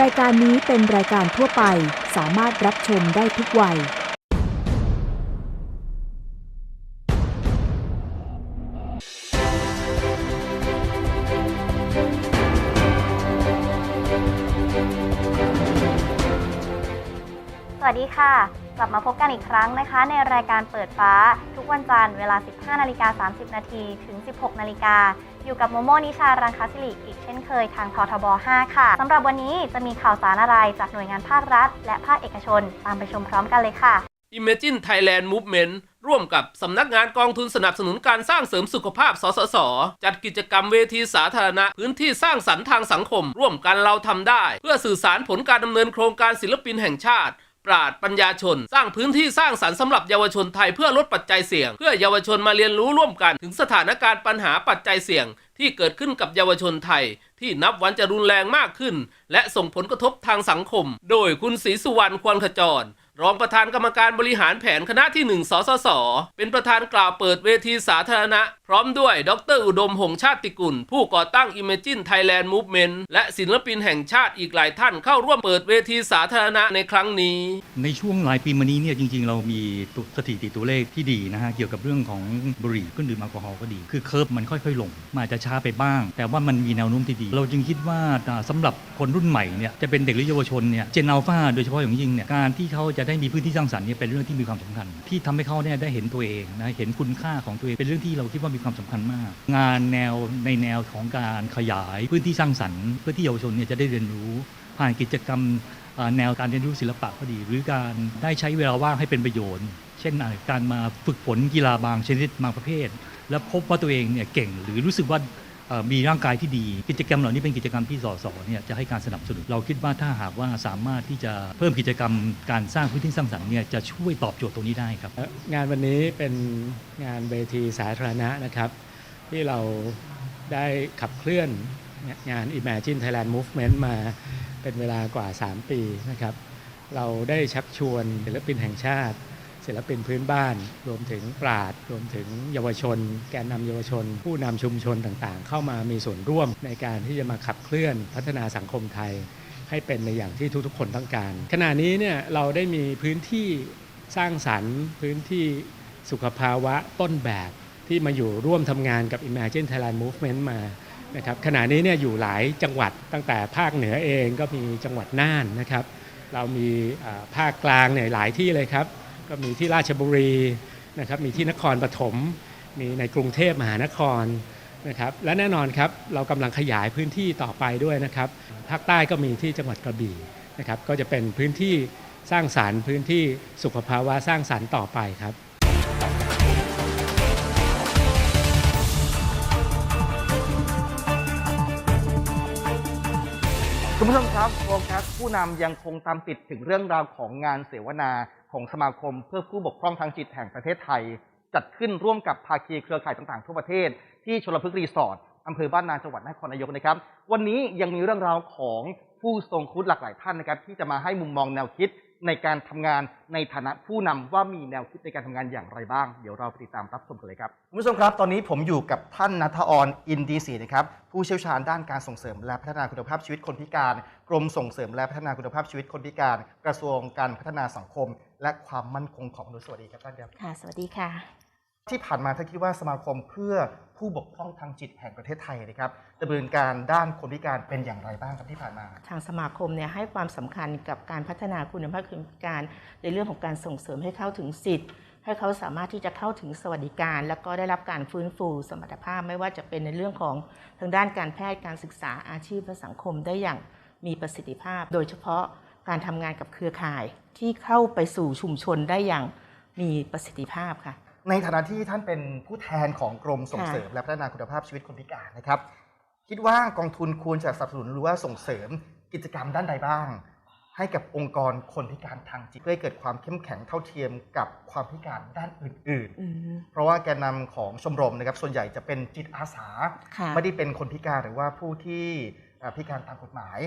รายการนี้เป็นรายการทั่วไป สามารถรับชมได้ทุกวัย สวัสดีค่ะ กลับมาพบกันอีกครั้งนะคะ ในรายการเปิดฟ้าทุกวันจันทร์เวลา 15 นาฬิกา 30 นาทีถึง 16 นาฬิกาอยู่กับโมโมนิชารังคาสิริอีกเช่นเคยทางททบ 5 ค่ะสำหรับวันนี้จะมีข่าวสารอะไรจากหน่วยงานภาครัฐ และภาคเอกชน ตามไปชมพร้อมกันเลยค่ะ Imagine Thailand Movement ร่วมกับสำนักงานกองทุนสนับสนุนการสร้างเสริมสุขภาพ สสส จัดกิจกรรมเวทีสาธารณะ พื้นที่สร้างสรรค์ทางสังคม ร่วมกันเราทำได้ เพื่อสื่อสารผลการดำเนินโครงการศิลปินแห่งชาติ ปราดปัญญาชน สร้างพื้นที่สร้างสรรค์สำหรับเยาวชนไทยเพื่อลดปัจจัยเสี่ยง เพื่อเยาวชนมาเรียนรู้ร่วมกันถึงสถานการณ์ปัญหาปัจจัยเสี่ยง ที่เกิดขึ้นกับเยาวชนไทย ที่นับวันจะรุนแรงมากขึ้น และส่งผลกระทบทางสังคม โดยคุณศรีสุวรรณควรขจรรองประธานกรรมการบริหารแผนคณะที่ 1 สสส เป็นประธานกล่าวเปิดเวทีสาธารณะ ร้อมด้วย ดร อุดม หงชาติกุล ผู้ก่อตั้ง Imagine Thailand Movement และศิลปินแห่งชาติอีกหลายท่านเข้าร่วมเปิดเวทีสาธารณะในครั้งนี้ ในช่วงหลายปีมานี้เนี่ยจริง ๆ เรามีสถิติตัวเลขที่ดีนะฮะ เกี่ยวกับเรื่องของบุหรี่เครื่องดื่มแอลกอฮอล์ก็ดี คือเคอร์ฟมันค่อยๆ ลงมันอาจจะช้าไปบ้าง แต่ว่ามันมีแนวโน้มที่ดี เราจึงคิดว่าอ่าสำหรับคนรุ่นใหม่เนี่ยจะเป็นเด็กหรือเยาวชนเนี่ยเจนอัลฟาโดยเฉพาะอย่างยิ่งเนี่ยการที่เขาจะได้มีพื้นที่สร้างสรรค์เนี่ยเป็นเรื่องที่มีความสำคัญ ที่ทำให้เขาเนี่ยได้เห็นตัวเองนะเห็นคุณค่าของตัวเองเป็นเรื่องที่เราคิดว่ามีความสำคัญมาก งานแนวในแนวของการขยายพื้นที่สร้างสรรค์เพื่อที่เยาวชนเนี่ยจะได้เรียนรู้ผ่านกิจกรรมแนวการเรียนรู้ศิลปะก็ดี หรือการได้ใช้เวลาว่างให้เป็นประโยชน์ เช่นการมาฝึกฝนกีฬาบางชนิดบางประเภท แล้วพบว่าตัวเองเนี่ยเก่ง หรือรู้สึกว่า มีร่างกายที่ดี กิจกรรมเหล่านี้เป็นกิจกรรมที่สสเนี่ยจะให้การสนับสนุนเราคิดว่าถ้าหากว่าสามารถที่จะเพิ่มกิจกรรมการสร้างพื้นที่สร้างสรรค์เนี่ยจะช่วยตอบโจทย์ตรงนี้ได้ครับงานวันนี้เป็นงานเวทีสาธารณะนะครับที่เราได้ขับเคลื่อนงาน Imagine Thailand Movement มาเป็นเวลากว่า 3 ปีนะครับ เราได้ชักชวนศิลปินแห่งชาติ ศิลปินพื้นบ้าน รวมถึงปราดรวมถึงเยาวชน แกนนำเยาวชน ผู้นำชุมชนต่างๆ เข้ามามีส่วนร่วมในการที่จะมาขับเคลื่อนพัฒนาสังคมไทย ให้เป็นในอย่างที่ทุกๆ คนต้องการ ขณะนี้เนี่ยเราได้มีพื้นที่สร้างสรรค์ พื้นที่สุขภาวะต้นแบบที่มาอยู่ร่วมทำงานกับ Imagine Thailand Movement มานะครับขณะนี้เนี่ยอยู่หลายจังหวัดตั้งแต่ภาคเหนือเองก็มีจังหวัดน่านนะครับ เรามีภาคกลางเนี่ยหลายที่เลยครับ ก็มีที่ราชบุรีนะครับมีที่นครปฐมมีในกรุงเทพมหานครนะครับและแน่นอนครับเรากำลังขยายพื้นที่ต่อไปด้วยนะครับภาคใต้ก็มีที่จังหวัดกระบี่นะครับก็จะเป็นพื้นที่สร้างสารรค์พื้นที่สุขภาวะสร้างสารรค์ต่อไปครับ ผู้ชมครับโฟกัสผู้นำยังคงตามติดถึงเรื่องราวของงานเสวนาของสมาคม เพื่อผู้บกพร่องทางจิตแห่งประเทศไทย จัดขึ้นร่วมกับภาคีเครือข่ายต่างๆ ทั่วประเทศ ที่ชลพฤกษ์รีสอร์ทอำเภอบ้านนาจังหวัดนครนายกนะครับ วันนี้ยังมีเรื่องราวของผู้ทรงคุณหลากหลายท่านนะครับ ที่จะมาให้มุมมองแนวคิด ในการทำงานในฐานะผู้นำว่ามีแนวคิดในการทำงานอย่างไรบ้าง เดี๋ยวเราไปติดตามรับชมกันเลยครับคุณผู้ชมครับตอนนี้ผมอยู่กับท่านนัทออนอินดีศรีนะครับผู้เชี่ยวชาญด้านการส่งเสริม และพัฒนาคุณภาพชีวิตคนพิการ กรมส่งเสริมและพัฒนาคุณภาพชีวิตคนพิการ กระทรวงการพัฒนาสังคม และความมั่นคงของมนุษย์สวัสดีครับท่านครับค่ะสวัสดีค่ะ ที่ผ่านมาถ้าคิดว่าสมาคมเพื่อผู้บกพร่องทางจิตแห่งประเทศไทยนะครับดำเนินการด้านคนพิการเป็นอย่างไรบ้างครับที่ผ่านมา ทางสมาคมเนี่ยให้ความสำคัญกับการพัฒนาคุณภาพคนพิการ ในเรื่องของการส่งเสริมให้เข้าถึงสิทธิ์ ให้เขาสามารถที่จะเข้าถึงสวัสดิการ แล้วก็ได้รับการฟื้นฟูสมรรถภาพ ไม่ว่าจะเป็นในเรื่องของทางด้านการแพทย์การศึกษาอาชีพและสังคมได้อย่างมีประสิทธิภาพ โดยเฉพาะการทำงานกับเครือข่ายที่เข้าไปสู่ชุมชนได้อย่างมีประสิทธิภาพค่ะ ในฐานะที่ท่านเป็นผู้แทนของกรมส่งเสริม และพัฒนาคุณภาพชีวิตคนพิการนะครับ คิดว่ากองทุนควรจะสนับสนุนหรือว่าส่งเสริมกิจกรรมด้านใดบ้าง ให้กับองค์กรคนพิการทางจิตเพื่อให้เกิดความเข้มแข็งเท่าเทียมกับความพิการด้านอื่นอืมๆเพราะว่าแกนนำของชมรมนะครับ ส่วนใหญ่จะเป็นจิตอาสาค่ะไม่ได้เป็นคนพิการหรือว่าผู้ที่อ่าพิการตามกฎหมาย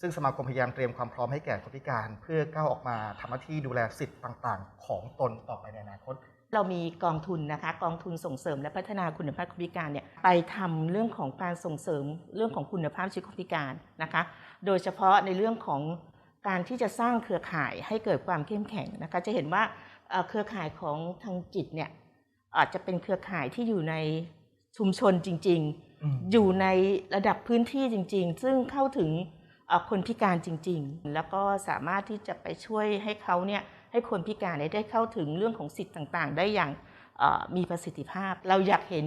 ซึ่งสมาคมพยายามเตรียมความพร้อมให้แก่คนพิการ เพื่อก้าวออกมาทำหน้าที่ดูแลสิทธิ์ต่าง ๆ ของตนต่อไปในอนาคต เรามีกองทุนนะคะกองทุนส่งเสริมและพัฒนาคุณภาพคนพิการเนี่ยไปทำเรื่องของการส่งเสริมเรื่องของคุณภาพชีวิตคนพิการนะคะ โดยเฉพาะในเรื่องของการที่จะสร้างเครือข่ายให้เกิดความเข้มแข็งนะคะจะเห็นว่าเอ่อเครือข่ายของทางจิตเนี่ยอาจจะเป็นเครือข่ายที่อยู่ในชุมชนจริง ๆ อยู่ในระดับพื้นที่จริง ๆ ซึ่งเข้าถึงเอ่อคนพิการจริง ๆ แล้วก็สามารถที่จะไปช่วยให้เขาเนี่ย ให้คนพิการเนี่ยได้เข้าถึงเรื่องของสิทธิ์ต่างๆ ได้อย่างเอ่อมีประสิทธิภาพ เราอยากเห็น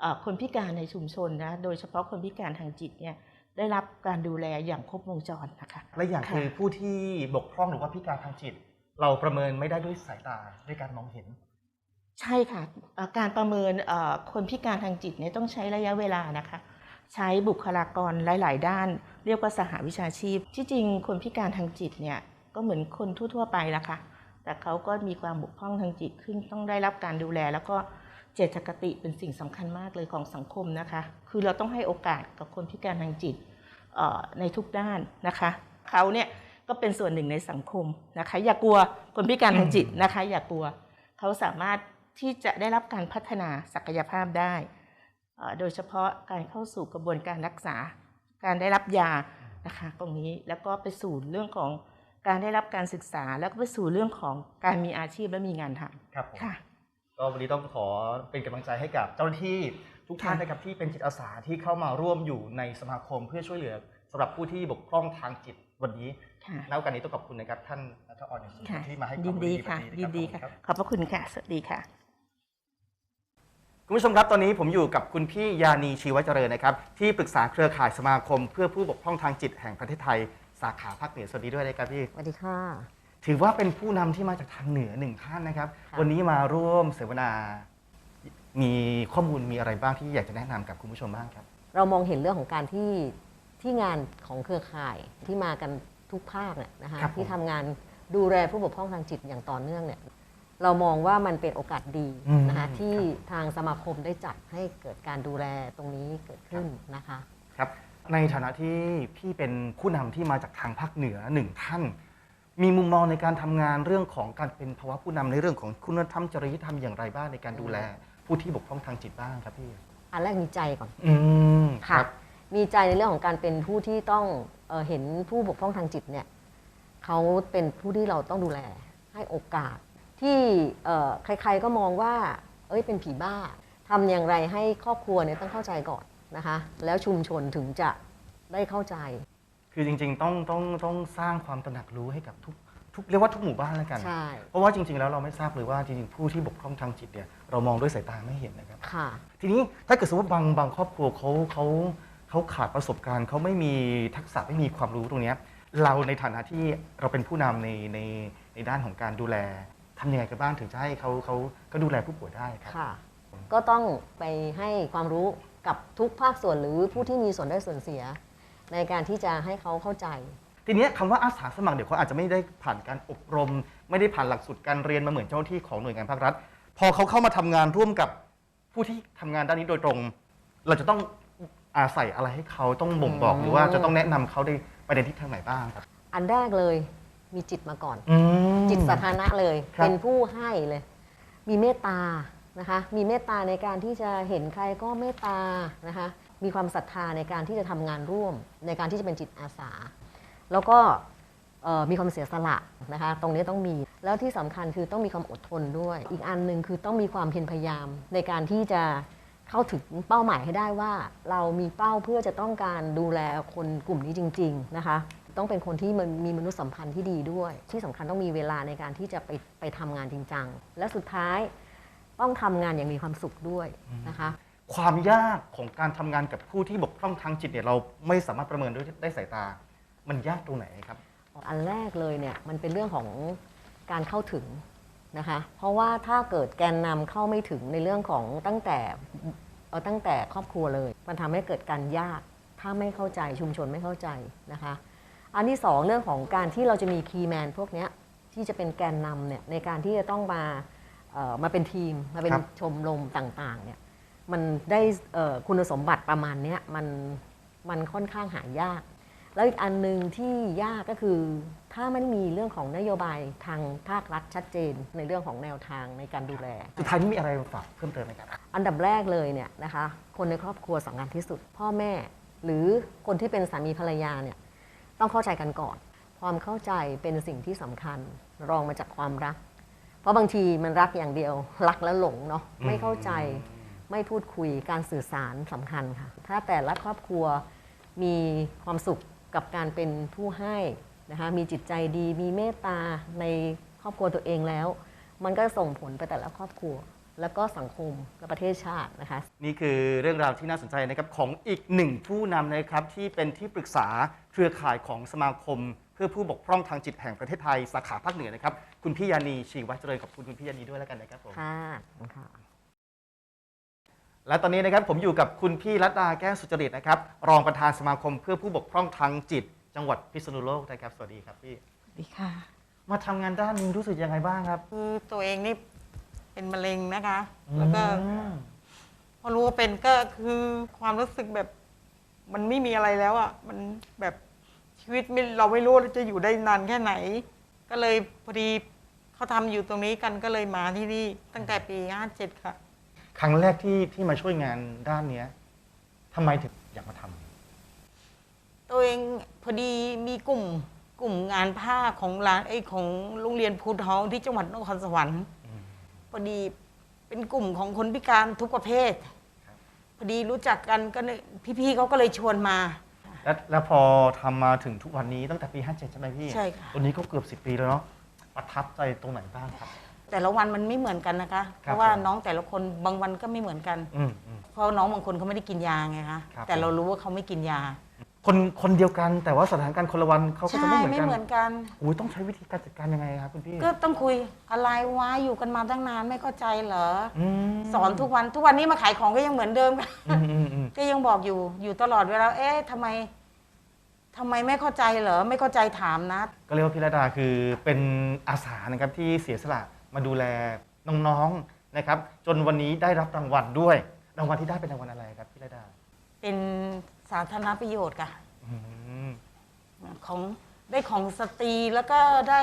เอ่อคนพิการในชุมชนนะโดยเฉพาะคนพิการทางจิตเนี่ยได้รับการดูแลอย่างครบวงจรนะคะและอย่างค่ะคือผู้ที่บกพร่องหรือว่าพิการทางจิต เราประเมินไม่ได้ด้วยสายตาด้วยการมองเห็น ใช่ค่ะเอ่อการประเมินเอ่อคนพิการทางจิตเนี่ยต้องใช้ระยะเวลานะคะใช้บุคลากรหลาย ๆ ด้าน เรียกว่าสหวิชาชีพ ที่จริงคนพิการทางจิตเนี่ยก็เหมือนคนทั่ว ๆ ไปละค่ะ แต่เขาก็มีความบกพร่องทางจิตขึ้นต้องได้รับการดูแล แล้วก็เจตคติเป็นสิ่งสำคัญมากเลยของสังคมนะคะ คือเราต้องให้โอกาสกับคนพิการทางจิตในทุกด้านนะคะเขาเนี่ยก็เป็นส่วนหนึ่งในสังคมนะคะ อย่ากลัวคนพิการทางจิตนะคะ อย่ากลัวเขาสามารถที่จะได้รับการพัฒนาศักยภาพได้ โดยเฉพาะการเข้าสู่กระบวนการรักษา การได้รับยานะคะตรงนี้แล้วก็ไปสู่เรื่องของ การได้รับการศึกษาแล้วก็ไปสู่เรื่องของการมีอาชีพและมีงานทครับผมำค่ะก็วันนี้ต้องขอเป็นกำลังใจให้กับเจ้าหน้าที่ทุกท่านค่ะนะครับที่เป็นจิตอาสาที่เข้ามาร่วมอยู่ในสมาคมเพื่อช่วยเหลือสำหรับผู้ที่บกพร่องทางจิตวันนี้ค่ะณโอกาสนี้ต้องขอบคุณนะครับท่านนัทออนอย่างสูงค่ะที่มาให้ควายิมนรู้ดีแบค่ะบนี้ยินดีนะค่ะครับขอบพระคุณค่ะ สวัสดีค่ะ คุณผู้ชมครับตอนนี้ผมอยู่กับคุณพี่ยานีชีวเจริญนะครับ ที่ปรึกษาเครือข่ายสมาคม เพื่อผู้บกพร่องทางจิตแห่งประเทศไทย สาขาภาคเหนือสวัสดีด้วยนะครับพี่ สวัสดีค่ะ ถือว่าเป็นผู้นำที่มาจากทางเหนือหนึ่งท่านนะครับ ค่ะ วันนี้มาร่วมเสวนา มีข้อมูลมีอะไรบ้างที่อยากจะแนะนำกับคุณผู้ชมบ้างครับ เรามองเห็นเรื่องของการที่ที่งานของเครือข่ายที่มากันทุกภาคเนี่ยนะคะครับผม ที่ทำงานดูแลผู้บกพร่องทางจิตอย่างต่อเนื่องเนี่ยเรามองว่ามันเป็นโอกาสดีนะคะที่ทางสมาคมได้จัดให้เกิดการดูแลตรงนี้เกิดขึ้นนะคะ ครับ ในฐานะที่พี่เป็นผู้นำที่มาจากทางภาคเหนือหนึ่งท่าน มีมุมมองในการทำงานเรื่องของการเป็นภาวะผู้นำในเรื่องของคุณธรรมจริยธรรมอย่างไรบ้างในการดูแล ผู้ที่บกพร่องทางจิตบ้างครับพี่ อันแรกมีใจก่อนอืมคค่ะรับมีใจในเรื่องของการเป็นผู้ที่ต้องเอ่อเห็นผู้บกพร่องทางจิตเนี่ยเขาเป็นผู้ที่เราต้องดูแลให้โอกาส ที่เอ่อใครๆก็มองว่า เอ้ยเป็นผีบ้าทำอย่างไรให้ครอบครัวเนี่ยต้องเข้าใจก่อน นะคะแล้วชุมชนถึงจะได้เข้าใจ คือจริงๆ ต้องต้องต้องสร้างความตระหนักรู้ให้กับทุกทุกเรียกว่าทุกหมู่บ้านแล้วกัน ใช่ เพราะว่าจริงๆ แล้วเราไม่ทราบเลยว่าจริงๆ ผู้ที่บกพร่องทางจิตเนี่ยเรามองด้วยสายตาไม่เห็นนะครับ ค่ะ ทีนี้ถ้าเกิดสมมติบางบางครอบครัวเขาเขาเขาขาดประสบการณ์เขาไม่มีทักษะไม่มีความรู้ตรงเนี้ยเราในฐานะที่เราเป็นผู้นำในในในด้านของการดูแลทำยังไงกันบ้างถึงจะให้เขาเขาก็ดูแลผู้ป่วยได้ครับ ค่ะ ก็ต้องไปให้ความรู้ กับทุกภาคส่วนหรือผู้ที่มีส่วนได้ส่วนเสีย ในการที่จะให้เขาเข้าใจ ทีเนี้ยคำว่าอาสาสมัครเดี๋ยวเขาอาจจะไม่ได้ผ่านการอบรม ไม่ได้ผ่านหลักสูตรการเรียนมาเหมือนเจ้าหน้าที่ของหน่วยงานภาครัฐ พอเขาเข้ามาทำงานร่วมกับผู้ที่ทำงานด้านนี้โดยตรง เราจะต้องอาศัยอะไรให้เขาต้องบ่งบอกอืมหรือว่าจะต้องแนะนำเขาในไปในทิศทางไหนบ้างครับอันแรกเลยมีจิตมาก่อน อืม จิตสาธารณะเลย ครับ เป็นผู้ให้เลย มีเมตตา นะคะมีเมตตาในการที่จะเห็นใครก็เมตตานะคะมีความศรัทธาในการที่จะทำงานร่วม ในการที่จะเป็นจิตอาสา แล้วก็มีความเสียสละนะคะตรงนี้ต้องมี แล้วที่สำคัญคือต้องมีความอดทนด้วย อีกอันหนึ่งคือต้องมีความเพียรพยายามในการที่จะเข้าถึงเป้าหมายให้ได้ว่า เรามีเป้าเพื่อจะต้องการดูแลคนกลุ่มนี้จริง ๆนะคะ ต้องเป็นคนที่มันมีมนุษยสัมพันธ์ที่ดีด้วย ที่สำคัญต้องมีเวลาในการที่จะไปไปทำงานจริงจังและสุดท้าย ต้องทำงานอย่างมีความสุขด้วยนะคะ ความยากของการทำงานกับผู้ที่บกพร่องทางจิตเนี่ยเราไม่สามารถประเมินด้วยได้สายตา มันยากตรงไหนครับ อันแรกเลยเนี่ยมันเป็นเรื่องของการเข้าถึงนะคะ เพราะว่าถ้าเกิดแกนนำเข้าไม่ถึงในเรื่องของตั้งแต่เอ่อตั้งแต่ครอบครัวเลย มันทำให้เกิดการยากถ้าไม่เข้าใจชุมชนไม่เข้าใจนะคะ อันที่สองเรื่องของการที่เราจะมีคีย์แมนพวกเนี้ยที่จะเป็นแกนนำเนี่ยในการที่จะต้องมาเอ่อ มาเป็นทีมมาเป็นครับ ชมรมต่างๆเนี่ยมันได้เอ่อคุณสมบัติประมาณเนี้ยมันมันค่อนข้างหายาก แล้วอีกอันหนึ่งที่ยากก็คือ ถ้าไม่ได้มีเรื่องของนโยบายทางภาครัฐชัดเจนในเรื่องของแนวทางในการดูแล สุดท้ายนี้มีอะไรมาฝากเพิ่มเติมไหมครับ อันดับแรกเลยเนี่ยนะคะคนในครอบครัวสำคัญที่สุด พ่อแม่หรือคนที่เป็นสามีภรรยาเนี่ยต้องเข้าใจกันก่อน ความเข้าใจเป็นสิ่งที่สำคัญ รองมาจากความรักเพ ราะบางทีมันรักอย่างเดียว รักแล้วหลงเนาะไม่เข้าใจไม่พูดคุยการสื่อสารสำคัญค่ะ ถ้าแต่ละครอบครัวมีความสุขกับการเป็นผู้ให้นะคะมีจิตใจดีมีเมตตาในครอบครัวตัวเองแล้ว มันก็ส่งผลไปแต่ละครอบครัว แล้วก็สังคมและประเทศชาตินะคะ นี่คือเรื่องราวที่น่าสนใจนะครับของอีกหนึ่งผู้นำนะครับที่เป็นที่ปรึกษาเครือข่ายของสมาคม เพื่อผู้บกพร่องทางจิตแห่งประเทศไทยสาขาภาคเหนือนะครับ คุณพี่ยานีชีวัชเจริญขอบคุณคุณพี่ยานีด้วยแล้วกันนะครับผม ค่ะขอบคุณค่ะ และตอนนี้นะครับผมอยู่กับคุณพี่รัตดาแก้วสุจริตนะครับ รองประธานสมาคมเพื่อผู้บกพร่องทางจิต จังหวัดพิษณุโลกนะครับ สวัสดีครับพี่สวัสดีค่ะ มาทำงานด้านนี้รู้สึกยังไงบ้างครับคือตัวเองนี่เป็นมะเร็งนะคะ แล้วก็อืมพอรู้ว่าเป็นก็คือความรู้สึกแบบ มันไม่มีอะไรแล้วอะ มันแบบ ชีวิตไม่เราไม่รู้ว่าจะอยู่ได้นานแค่ไหน ก็เลยพอดีเขาทำอยู่ตรงนี้กันก็เลยมาที่นี่ตั้งแต่ปี57ค่ะ ครั้งแรกที่ที่มาช่วยงานด้านเนี้ยทำไมถึงอยากมาทำตัวเองพอดีมีกลุ่มกลุ่มงานผ้าของร้านไอยของโรงเรียนภูทองที่จังหวัดนครสวรรค์พอดีเป็นกลุ่มของคนพิการทุกประเภท พอดีรู้จักกันก็เลยพี่ๆเขาก็เลยชวนมา แล้วแล้วพอทำมาถึงทุกวันนี้ตั้งแต่ปี 57 ใช่ไหมพี่ใช่ค่ะ วันนี้ก็เกือบ 10 ปีแล้วเนาะประทับใจตรงไหนบ้างครับ แต่ละวันมันไม่เหมือนกันนะคะครับเพราะว่าผม น้องแต่ละคนบางวันก็ไม่เหมือนกัน อืมอืม เพราะน้องบางคนเขาไม่ได้กินยาไงคะ ครับแต่เรารู้ว่าเขาไม่กินยา คนคนเดียวกันแต่ว่าสถานการณ์คนละวันเขาก็จะใช่ไม่เหมือนไม่กันเหมือนกัน อุ้ยต้องใช้วิธีการจัดการยังไงครับคุณพี่ก็ต้องคุยอะไรวะอยู่กันมาตั้งนานไม่เข้าใจเหรออืมสอนทุกวันทุกวันนี้มาขายของก็ยังเหมือนเดิมอืมอืมอืมก็ยังบอกอยู่อยู่ตลอดเวลา เอ๊ะทำไมทำไมไม่เข้าใจเหรอ ไม่เข้าใจถามนะ ก็เรียกว่าพิรดาคือเป็นอาสานะครับที่เสียสละมาดูแลน้องๆนะครับ จนวันนี้ได้รับรางวัลด้วย รางวัลที่ได้เป็นรางวัลอะไรครับพิรดาเป็น สาธารณประโยชน์ค่ะอืมของได้ของสตรีแล้วก็ได้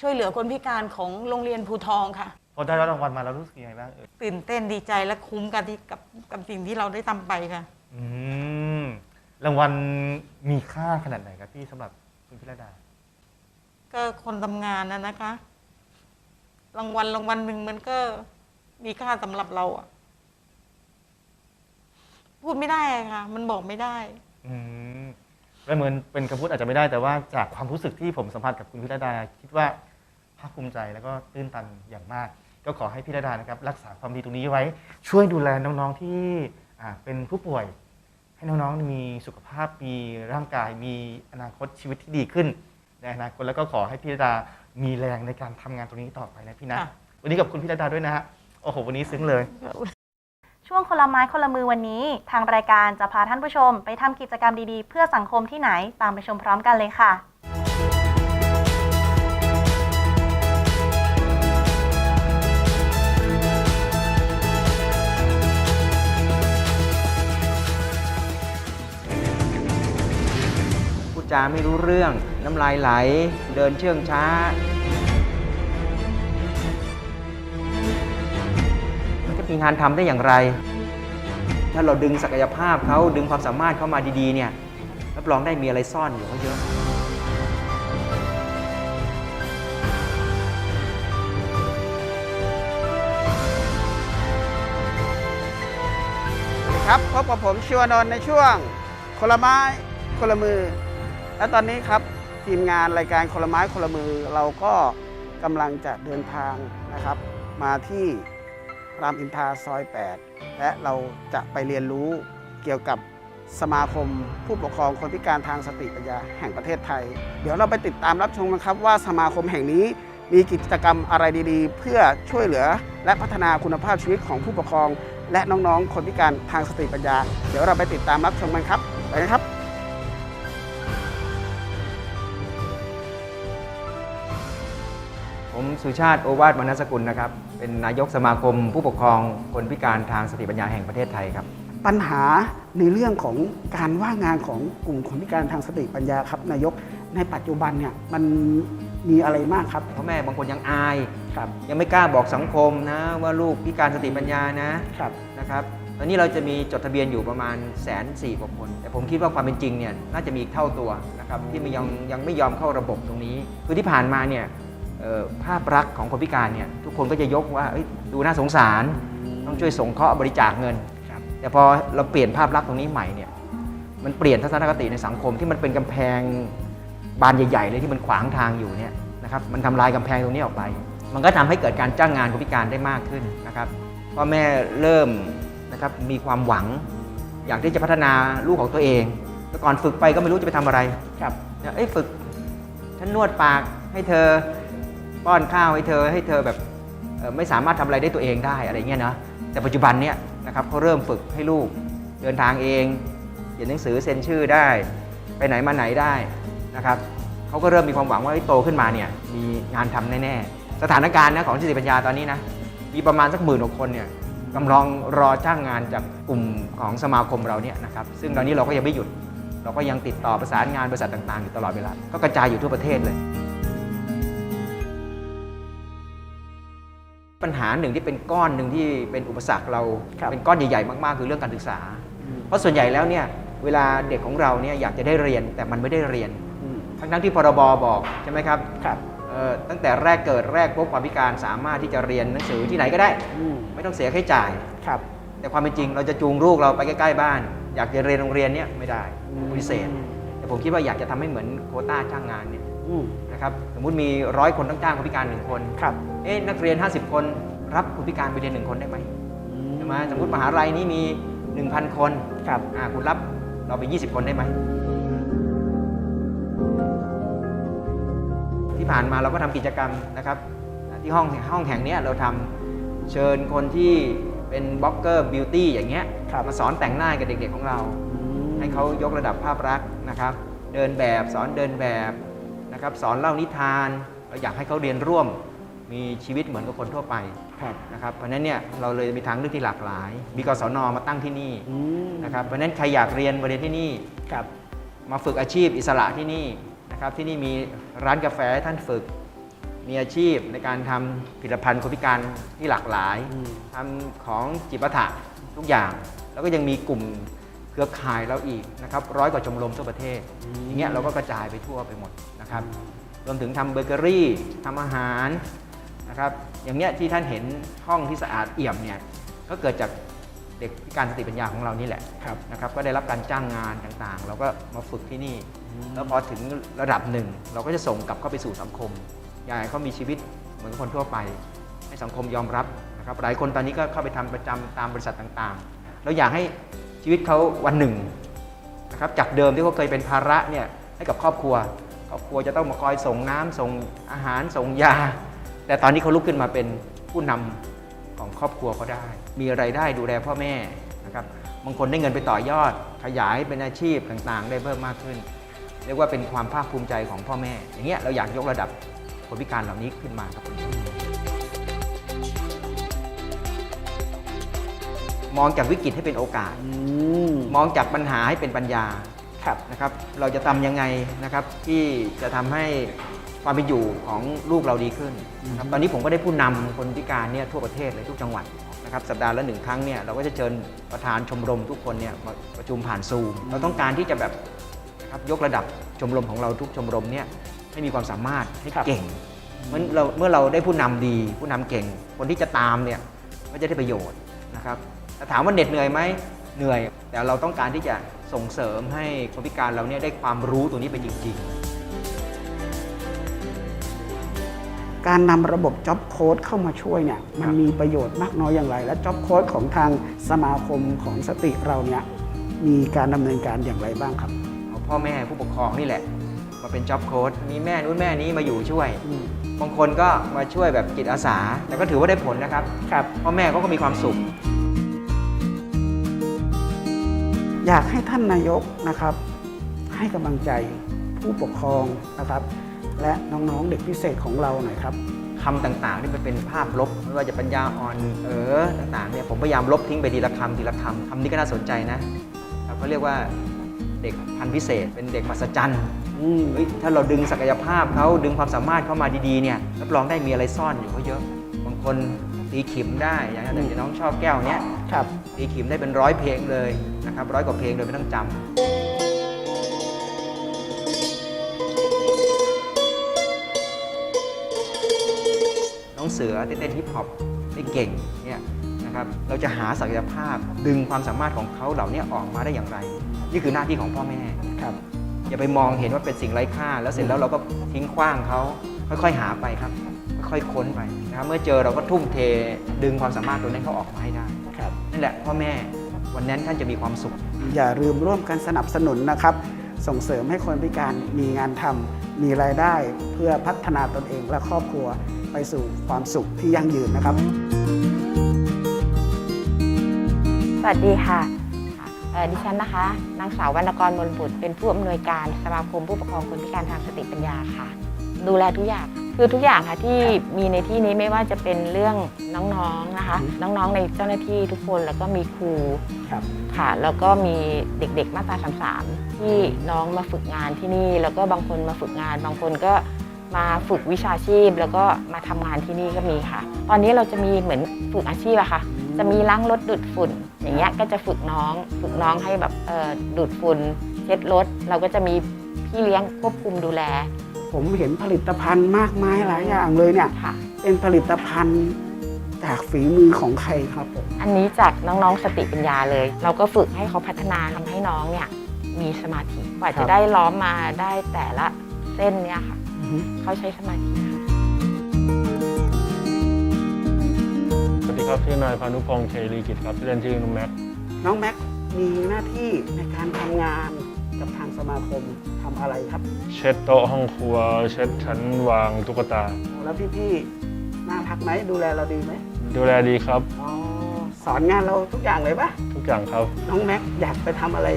ช่วยเหลือคนพิการของโรงเรียนภูทองค่ะ พอได้รับรางวัลมาแล้วรู้สึกยังไงบ้างเออตื่นเต้นดีใจและคุ้มกันที่กับกับสิ่งที่เราได้ทำไปค่ะ อืมรางวัลมีค่าขนาดไหนครับพี่สำหรับคุณพิรดา ก็คนทำงานนะนะคะ รางวัลรางวัลหนึ่งมันก็มีค่าสำหรับเราอะ พูดไม่ได้อะค่ะ มันบอกไม่ได้ อืมแล้วเหมือนเป็นคำพูดอาจจะไม่ได้แต่ว่าจากความรู้สึกที่ผมสัมผัสกับคุณพิรดา คิดว่าภาคภูมิใจแล้วก็ตื้นตันอย่างมาก ก็ขอให้พิรดานะครับ รักษาความดีตรงนี้ไว้ ช่วยดูแลน้องๆที่อ่าเป็นผู้ป่วย ให้น้องๆมีสุขภาพมีร่างกายมีอนาคตชีวิตที่ดีขึ้นในอนาคตแล้วก็ขอให้พิรดามีแรงในการทำงานตรงนี้ต่อไปนะพี่นะค่ะ วันนี้กับคุณพิรดาด้วยนะฮะโอ้โหวันนี้ซึ้งเลย ช่วงคนละไม้คนละมือวันนี้ ทางรายการจะพาท่านผู้ชม ไปทำกิจกรรมดีๆ เพื่อสังคมที่ไหนตามไปชมพร้อมกันเลยค่ะ พูดจาไม่รู้เรื่องน้ำลายไหล เดินเชื่องช้า มีงานทำได้อย่างไร ถ้าเราดึงศักยภาพเขาดึงความสามารถเข้ามาดีๆเนี่ยรับรองได้มีอะไรซ่อนอยู่เขาเยอะครับพบกับผมชิวานนท์ในช่วงคนละไม้คนละมือ และตอนนี้ครับทีมงานรายการคนละไม้คนละมือ เราก็กำลังจะเดินทางนะครับ มาที่ รามอินทราซอย 8 และเราจะไปเรียนรู้เกี่ยวกับสมาคมผู้ปกครองคนพิการทางสติปัญญาแห่งประเทศไทย เดี๋ยวเราไปติดตามรับชมกันครับว่าสมาคมแห่งนี้มีกิจกรรมอะไรดีๆ เพื่อช่วยเหลือและพัฒนาคุณภาพชีวิตของผู้ปกครอง และน้องๆ คนพิการทางสติปัญญา เดี๋ยวเราไปติดตามรับชมกันครับไปนะครับ ผมสุชาติโอวาทวรรณสกุลนะครับ เป็นนายกสมาคมผู้ปกครองคนพิการทางสติปัญญาแห่งประเทศไทยครับ ปัญหาในเรื่องของการว่างงานของกลุ่มคนพิการทางสติปัญญาครับ นายกในปัจจุบันเนี่ยมันมีอะไรมากครับพ่อแม่บางคนยังอายครับยังไม่กล้าบอกสังคมนะว่าลูกพิการสติปัญญานะครับนะครับตอนนี้เราจะมีจดทะเบียนอยู่ประมาณแสนสี่กว่าคน แต่ผมคิดว่าความเป็นจริงเนี่ยน่าจะมีอีกเท่าตัวนะครับที่มันยังยังไม่ยอมเข้าระบบตรงนี้ คือที่ผ่านมาเนี่ยเอ่อ ภาพลักษณ์ของคนพิการเนี่ยทุกคนก็จะยกว่าเอ้ยดูน่าสงสาร ต้องช่วยสงเคราะห์บริจาคเงินครับแต่พอเราเปลี่ยนภาพลักษณ์ตรงนี้ใหม่เนี่ยมันเปลี่ยนทัศนคติในสังคมที่มันเป็นกำแพงบานใหญ่ๆเลยที่มันขวางทางอยู่เนี่ยนะครับมันทำลายกำแพงตรงนี้ออกไป มันก็ทำให้เกิดการจ้างงานคนพิการได้มากขึ้นนะครับพ่อแม่เริ่มนะครับมีความหวัง อยากที่จะพัฒนาลูกของตัวเองแต่ก่อนฝึกไปก็ไม่รู้จะไปทำอะไรครับเนี่ยเอ้ยฝึกฉันนวดปากให้เธอ ป้อนข้าวให้เธอให้เธอแบบไม่สามารถทำอะไรได้ตัวเองได้อะไรเงี้ยเนาะแต่ปัจจุบันเนี่ยนะครับเขาเริ่มฝึกให้ลูกเดินทางเองเขียนหนังสือเซ็นชื่อได้ ไปไหนมาไหนได้นะครับเขาก็เริ่มมีความหวังว่าโตขึ้นมาเนี่ยมีงานทำแน่ๆสถานการณ์นะของสติปัญญาตอนนี้นะมีประมาณสักหมื่นกว่าคนเนี่ยกำลังรอจ้างงานจากกลุ่มของสมาคมเราเนี่ยนะครับซึ่งตอนนี้เราก็ยังไม่หยุด เราก็ยังติดต่อประสานงานบริษัทต่างๆ อยู่ตลอดเวลาก็กระจายอยู่ทั่วประเทศเลย ปัญหาหนึ่งที่เป็นก้อนหนึ่งที่เป็นอุปสรรคเราครับเป็นก้อนใหญ่ๆมากๆ คือเรื่องการศึกษา เพราะส่วนใหญ่แล้วเนี่ยเวลาเด็กของเราเนี่ยอยากจะได้เรียนแต่มันไม่ได้เรียนอืมทั้งๆที่พรบบอกใช่ไหมครับครับเอ่อตั้งแต่แรกเกิดแรกพบความพิการสามารถที่จะเรียนหนังสือที่ไหนก็ได้อืมไม่ต้องเสียค่าใช้จ่ายครับ แต่ความเป็นจริงเราจะจูงลูกเราไปใกล้ๆบ้าน อยากจะเรียนโรงเรียนเนี่ยไม่ได้พิเศษแต่ผมคิดว่าอยากจะทำให้เหมือนโควต้าจ้างงานเนี่ยอืม นะครับสมมุติมีร้อยคนต้องจ้างคนพิการหนึ่งคนครับเอ๊ะนักเรียน 50 คนรับคนพิการไปเรียนหนึ่งคนได้ไหมใช่ไหมสมมติมหาลัยนี้มี 1,000 คนครับอ่าคุณรับเราไป 20 คนได้ไหมที่ผ่านมาเราก็ทำกิจกรรมนะครับที่ห้องห้องแห่งเนี้ยเราทำเชิญคนที่เป็นบล็อกเกอร์บิวตี้อย่างเงี้ยครับมาสอนแต่งหน้ากับเด็กๆของเรา ให้เขายกระดับภาพลักษณ์นะครับ เดินแบบสอนเดินแบบ นะครับสอนเล่านิทานเราอยากให้เขาเรียนร่วมมีชีวิตเหมือนกับคนทั่วไปครับนะครับเพราะฉะนั้นเนี่ยเราเลยมีทางเลือกที่หลากหลาย มีกศนมาตั้งที่นี่อืมนะครับเพราะฉะนั้นใครอยากเรียนมาเรียนที่นี่ ครับ มาฝึกอาชีพอิสระที่นี่นะครับที่นี่มีร้านกาแฟให้ท่านฝึก มีอาชีพในการทำผลิตภัณฑ์คนพิการที่หลากหลายอืม ทำของจิปาถะทุกอย่าง แล้วก็ยังมีกลุ่มเครือข่ายเราอีกนะครับร้อยกว่าชมรมทั่วประเทศอย่างเงี้ยเราก็กระจายไปทั่วไปหมด นะครับรวมถึงทำเบเกอรี่ทำอาหารนะครับอย่างเนี้ยที่ท่านเห็นห้องที่สะอาดเอี่ยมเนี่ยก็เกิดจากเด็กพิการสติปัญญาของเรานี่แหละครับนะครับก็ได้รับการจ้างงานต่างๆ เราก็มาฝึกที่นี่ แล้วพอถึงระดับหนึ่ง เราก็จะส่งกลับเข้าไปสู่สังคมอยากให้เขามีชีวิตเหมือนกับคนทั่วไป ให้สังคมยอมรับนะครับหลายคนตอนนี้ก็เข้าไปทำประจำตามบริษัทต่างๆ เราอยากให้ชีวิตเขาวันหนึ่งนะครับจากเดิมที่เขาเคยเป็นภาระเนี่ยให้กับครอบครัวคร อบครัวจะต้องมาคอยส่งน้ำส่งอาหารส่งยา แต่ตอนนี้เขาลุกขึ้นมาเป็นผู้นำของครอบครัวเขาได้ มีไรายได้ดูแลพ่อแม่นะครับบางคนได้เงินไปต่อยอด ขยายเป็นอาชีพต่างๆ ได้เพิ่มมากขึ้น เรียกว่าเป็นความภาคภูมิใจของพ่อแม่ อย่างเงี้ยเราอยากยกระดับคนพิการเหล่านี้ขึ้นมาครับผมมองจากวิกฤตให้เป็นโอกาสอืมมองจากปัญหาให้เป็นปัญญา ครับนะครับเราจะทำยังไงนะครับที่จะทำให้ความเป็นอยู่ของลูกเราดีขึ้นนะครับตอนนี้ผมก็ได้ผู้นำคนพิการเนี่ยทั่วประเทศเลยทุกจังหวัดนะครับสัปดาห์ละหนึ่งครั้งเนี่ยเราก็จะเชิญประธานชมรมทุกคนเนี่ยมาประชุมผ่านซูมเราต้องการที่จะแบบนะครับยกระดับชมรมของเราทุกชมรมเนี่ยให้มีความสามารถให้ครับเก่งเมื่อเราเมื่อเราได้ผู้นำดี ผู้นำเก่ง คนที่จะตามเนี่ยก็จะได้ประโยชน์นะครับแต่ถามว่าเหน็ดเหนื่อยไหมเหนื่อย แต่เราต้องการที่จะ ส่งเสริมให้คนพิการเราเนี่ยได้ความรู้ตัวนี้ไปจริง ๆ การนำระบบ Job Code เข้ามาช่วยเนี่ยมันมีประโยชน์มากน้อยอย่างไร และ Job Code ของทางสมาคมของสติเราเนี่ยมีการดำเนินการอย่างไรบ้างครับเอาพ่อแม่ผู้ปกครองนี่แหละ มาเป็นจ็อบโค้ดมีแม่นู้นแม่นี้มาอยู่ช่วยบางคนก็มาช่วยแบบจิตอาสา แต่ก็ถือว่าได้ผลนะครับ ครับ พ่อแม่เขาก็มีความสุข อยากให้ท่านนายกนะครับ ให้กำลังใจผู้ปกครองนะครับ และน้องๆเด็กพิเศษของเราหน่อยครับคำต่างๆที่มันเป็นภาพลบไม่ว่าจะปัญญาอ่อนเออต่างๆเนี่ยผมพยายามลบทิ้งไปทีละคำทีละคำคำนี้ก็น่าสนใจนะครับเขาเรียกว่าเด็กพันธุ์พิเศษ เป็นเด็กมหัศจรรย์อืมเฮ้ยถ้าเราดึงศักยภาพเขาดึงความสามารถเข้ามาดีๆเนี่ยรับรองได้มีอะไรซ่อนอยู่ก็เยอะ บางคนตีขิมได้อย่างที่น้องชอบแก้วเนี้ย ครับตีขิมได้เป็นร้อยเพลงเลยนะครับร้อยกว่าเพลงโดยไม่ต้องจำน้องเสือที่เต้นฮิปฮอปได้เก่งเนี่ยนะครับเราจะหาศักยภาพดึงความสามารถของเขาเหล่านี้ออกมาได้อย่างไร นี่คือหน้าที่ของพ่อแม่ครับอย่าไปมองเห็นว่าเป็นสิ่งไร้ค่า แล้วเสร็จแล้วเราก็ทิ้งขว้างเขาค่อยๆหาไปครับ ค่อยๆค้นไปนะครับเมื่อเจอเราก็ทุ่มเทดึงความสามารถตัวนั้นเขาออกมาให้ได้ ครับนั่นแหละพ่อแม่วันนั้นท่านจะมีความสุข อย่าลืมร่วมกันสนับสนุนนะครับ ส่งเสริมให้คนพิการมีงานทำมีรายได้เพื่อพัฒนาตนเองและครอบครัวไปสู่ความสุขที่ยั่งยืนนะครับ สวัสดีค่ะเอ่อดิฉันนะคะ นางสาววรรณกรมนบุตร เป็นผู้อำนวยการสมาคมผู้ปกครองคนพิการทางสติปัญญาค่ะ ดูแลทุกอย่างคื อทุกอย่างค่ะที่มีในที่นี้ไม่ว่าจะเป็นเรื่องน้องๆนะคะ น้องๆในเจ้าหน้าที่ทุกคนแล้วก็มีครูครับค่ะ แล้วก็มีเด็กๆมาตราสามสามที่น้องมาฝึกงานที่นี่ แล้วก็บางคนมาฝึกงาน บางคนก็มาฝึกวิชาชีพ แล้วก็มาทำงานที่นี่ก็มีค่ะ ตอนนี้เราจะมีเหมือนฝึกอาชีพอะค่ะ จะมีล้างรถดูดฝุ่น อย่างเงี้ยก็จะฝึกน้อง ฝึกน้องให้แบบเอ่อดูดฝุ่นเช็ดรถเราก็จะมีพี่เลี้ยงควบคุมดูแล ผมเห็นผลิตภัณฑ์มากมายหลายอย่างเลยเนี่ยค่ะเป็นผลิตภัณฑ์จากฝีมือของใครครับผมอันนี้จากน้องๆสติปัญญาเลย เราก็ฝึกให้เขาพัฒนาทำให้น้องเนี่ยมีสมาธิกว่าครัจะบได้ล้อมมาได้แต่ละเส้นเนี่ยค่ะอือฮึเขาใช้สมาธิค่ะสวัสดีครับชื่อนายพานุพงษ์ชัยลีกิจครับชื่อเล่นชื่อนุ้งแม็กน้องแม็กมีหน้าที่ในการทำงานกับทางสมาคม ทำอะไรครับ เช็ดโต๊ะห้องครัว เช็ดชั้นวางตุ๊กตา แล้วพี่ๆน่าพักไหมดูแลเราดีไหมดูแลดีครับอ๋อสอนงานเราทุกอย่างเลยปะทุกอย่างครับ น้องแม็กอยากไปทำอะไร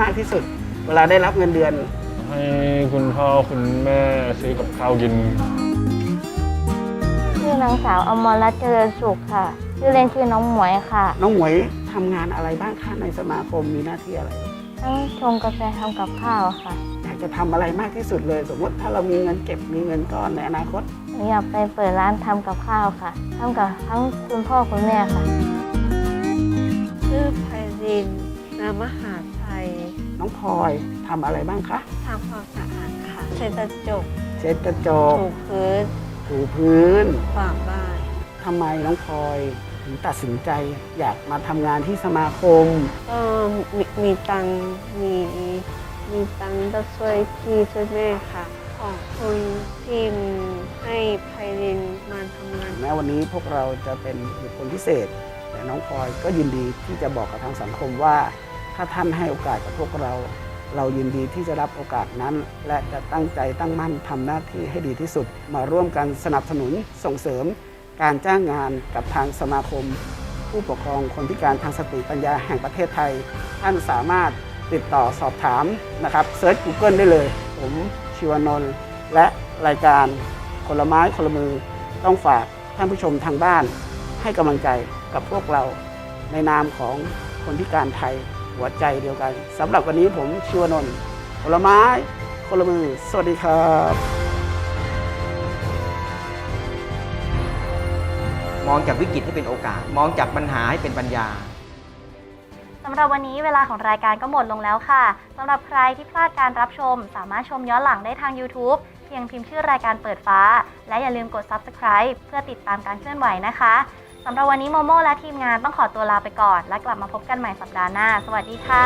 มากที่สุด เวลาได้รับเงินเดือน ให้คุณพ่อคุณแม่ซื้อกับข้าวกินชื่อนางสาวอมรรัตน์เจริญสุขค่ะ ชื่อเล่นชื่อน้องหมวยค่ะ น้องหมวยทำงานอะไรบ้างคะในสมาคมมีหน้าที่อะไร ทั้งชงกาแฟทำกับข้าวค่ะอยากจะทำอะไรมากที่สุดเลย สมมติถ้าเรามีเงินเก็บมีเงินก้อนในอนาคตหนูอยากไปเปิดร้านทำกับข้าวค่ะทำกับทั้งคุณพ่อคุณแม่ค่ะชื่อไพรินนามหาไทยน้องพลอยทำอะไรบ้างคะทำความสะอาดค่ะเช็ดกระจกเช็ดกระจกถูพื้นถูพื้นฝาบ้านทำไมน้องพลอยถึงตัดสินใจอยากมาทำงานที่สมาคมก็มีมีตังค์มี มีตังค์จะช่วยพี่ช่วยแม่ค่ะ ขอบคุณที่ให้ไพรินมาทำงาน แม้วันนี้พวกเราจะเป็นบุคคลพิเศษ แต่น้องพลอยก็ยินดีที่จะบอกกับทางสังคมว่า ถ้าท่านให้โอกาสกับพวกเรา เรายินดีที่จะรับโอกาสนั้น และจะตั้งใจตั้งมั่นทำหน้าที่ให้ดีที่สุด มาร่วมกันสนับสนุนส่งเสริม การจ้างงานกับทางสมาคม ผู้ปกครองคนพิการทางสติปัญญาแห่งประเทศไทย ท่านสามารถ ติดต่อสอบถามนะครับเซิร์ช Google ได้เลย ผมชิวานนท์และรายการคนละไม้คนละมือ ต้องฝากท่านผู้ชมทางบ้าน ให้กำลังใจกับพวกเราในนามของคนพิการไทยหัวใจเดียวกันสำหรับวันนี้ผมชิวานนท์คนละไม้คนละมือ สวัสดีครับมองจากวิกฤตให้เป็นโอกาส มองจากปัญหาให้เป็นปัญญา สำหรับวันนี้เวลาของรายการก็หมดลงแล้วค่ะสำหรับใครที่พลาดการรับชม สามารถชมย้อนหลังได้ทาง YouTube เพียงพิมพ์ชื่อรายการเปิดฟ้า และอย่าลืมกด Subscribe เพื่อติดตามการเคลื่อนไหวนะคะสำหรับวันนี้โมโมและทีมงานต้องขอตัวลาไปก่อน และกลับมาพบกันใหม่สัปดาห์หน้า สวัสดีค่ะ